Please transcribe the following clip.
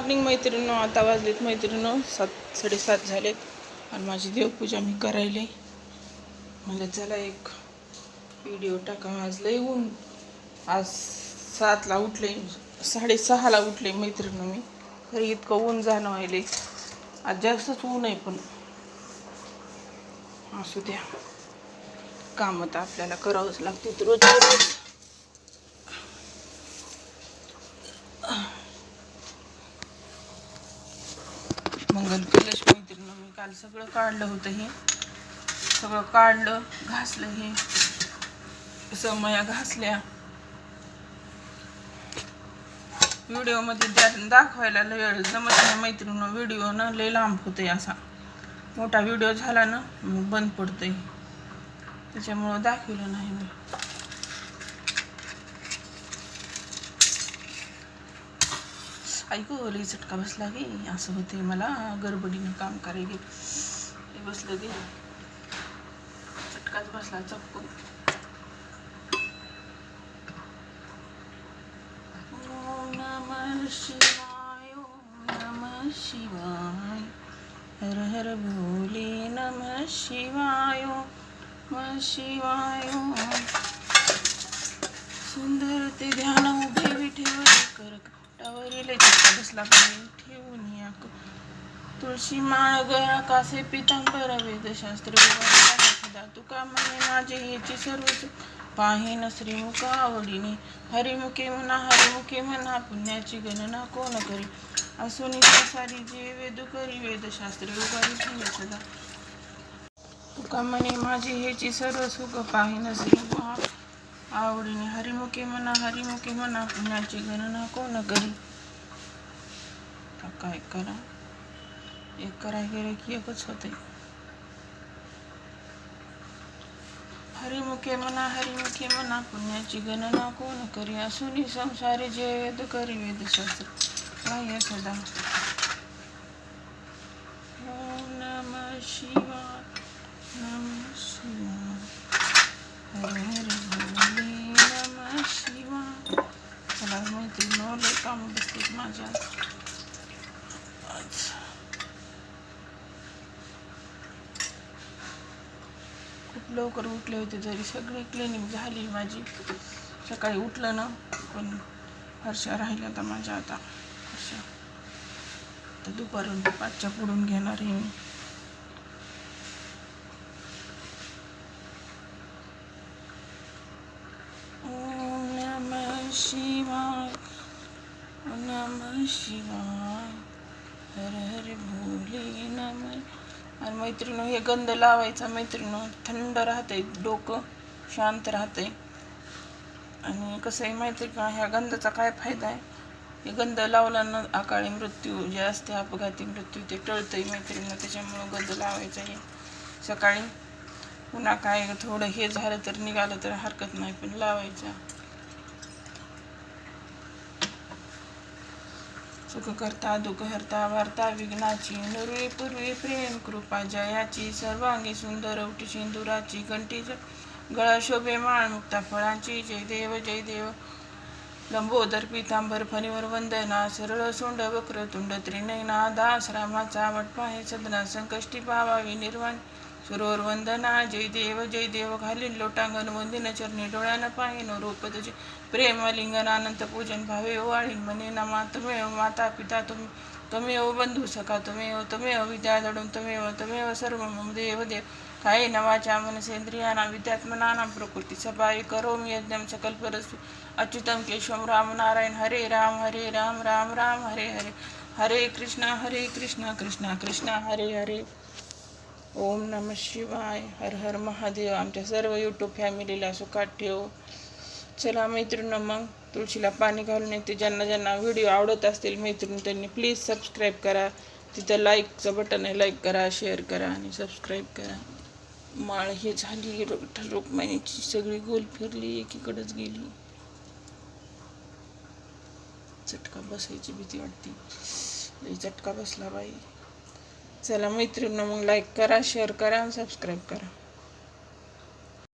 Morning मैत्रिणीनं आता वाजलेत मैत्रिणीनो सात साडेसात झालेत. आणि माझी देवपूजा मी करायले. म्हणजे चला एक व्हिडिओ टाका. आज लय ऊन. आज सातला उठले साडेसहाला उठले मैत्रिणी मी. तरी इतकं ऊन जाणं व्हायले आज जास्तच ऊन आहे पण. असू द्या. कामं तर आपल्याला करावंच लागते रोज रोज मंगल कलश मैत्रिणी मी काल सगळं काढलं होतं हे. सगळं काढलं घासलं हे. समया घासल्या. व्हिडिओमध्ये त्या दाखवायला लय वेळ जमत नाही मैत्रिणी व्हिडिओ ना लय लांब होते असा. मोठा व्हिडिओ झाला ना मग बंद पडतोय. त्याच्यामुळं दाखवलं नाही मी. ऐकू लई चटका बसला गे असं होते मला गडबडीनं काम करायला. गे बसलं गे चटकाच बसला चपकून नमः शिवाय ओम नमः शिवाय. हर हर भोले नमः शिवाय ओम शिवाय. सुंदर ते ध्यान उभे विठेवर कर कटावरील चित्ता ठेवून या तुळशी माळ गया कासे पितांबर वेदशास्त्र सदा तुका म्हणे माझे याची सर्व सुख पाहिन श्रीमुख आवडीने. हरिमुखे म्हणा हरिमुखे म्हणा पुण्याची गणना कोण करी? असोनी सारी जे वेद करी वेदशास्त्र उभारी ठेवे सदा तुका म्हणे माझे ह्याची सर्व सुख पाहिन श्रीमुख आवडीने हरिमुखे म्हणा हरिमुखे म्हणा पुण्याची गणना कोण करी? काय करा? एक करा गेले की एकच होते. हरिमुखे म्हणा हरिमुखे म्हणा पुण्याची गणना कोण करी? असुनी संसारी जे वेद करी वेदशास्त्र काय सदा ओम नमः शिवाय नमः शिवाय हर हर भोले नमः शिवाय चला मैत्रिणी लय काम बसतात माझ्या आज खूप लवकर उठले होते तरी सगळी क्लिनिक झाली माझी सकाळी उठलं ना पण हर्षा राहिल्या आता माझ्या आता हर्षा तर दुपारून पाचच्या पुढून घेणार आहे मी ओम नमः शिवाय. हर हर भोले नमः. आणि मैत्रिणी हे गंध लावायचा मैत्रिणी थंड राहते डोकं शांत राहते आणि कसं आहे माहिती आहे का ह्या गंधाचा काय फायदा आहे? हे गंध लावल्यानं अकाळी मृत्यू जे असते अपघाती मृत्यू ते टळतंय मैत्रिणी त्याच्यामुळं गंध लावायचा आहे. सकाळी पुन्हा काय थोडं हे झालं तर निघालं तर हरकत नाही पण लावायचा. सुख करता दुःख हरता वार्ता विघ्नाची नरुळे पूर्वी प्रेम कृपा जयाची सर्वांगी सुंदर उटी सिंदुराची घंटी गळा शोभे माळ मुक्ता फळांची जय देव जय देव. लंबोदर पितांबर फणीवर वंदना सरळ सोंड वक्र तुंड त्रिनयना दास रामाचा वटपा हे सदना संकष्टी पावावी निर्वाण सुरोर वंदना जय देव जय देव घालीन लोटांगण वंदिन चरणी डोळ्यानं पाहिन. रूप तुझे प्रेम लिंगन अनंत पूजन भावे ओवाळीन म्हणे नमा तुम्ही माता पिता तुम्ही तुम्ही ओ बंधू सखा तमेव ओ विद्या दडून तुम्ही ओ सर्व देव देव. काही नवाच्या मनसेंद्रियाना विद्यात्मनानां प्रकृती सभाई करोमि यज्ञं सकल्परस्तु अच्युतं केशवं राम नारायण हरे राम हरे राम राम राम हरे हरे. हरे कृष्णा हरे कृष्णा कृष्णा कृष्णा हरे हरे. ओम नम शिवाय. हर हर महादेव. आमच्या सर्व यूट्यूब फॅमिलीला सुखात ठेव. चला मैत्रिणी मग तुळशीला पाणी घालून येते. ज्यांना ज्यांना व्हिडिओ आवडत असतील मैत्रिणी त्यांनी प्लीज सबस्क्राईब करा. तिथं लाईकचं बटन आहे. लाईक करा शेअर करा आणि सबस्क्राईब करा. माळ हे झाली. विठ्ठल रुक्मिणीची सगळी गोल फिरली. एकीकडंच गेली. चटका बसायची भीती वाटते. चटका बसला बाई. चला मैत्रिणी मग लाईक करा शेअर करा आणि सबस्क्राईब करा.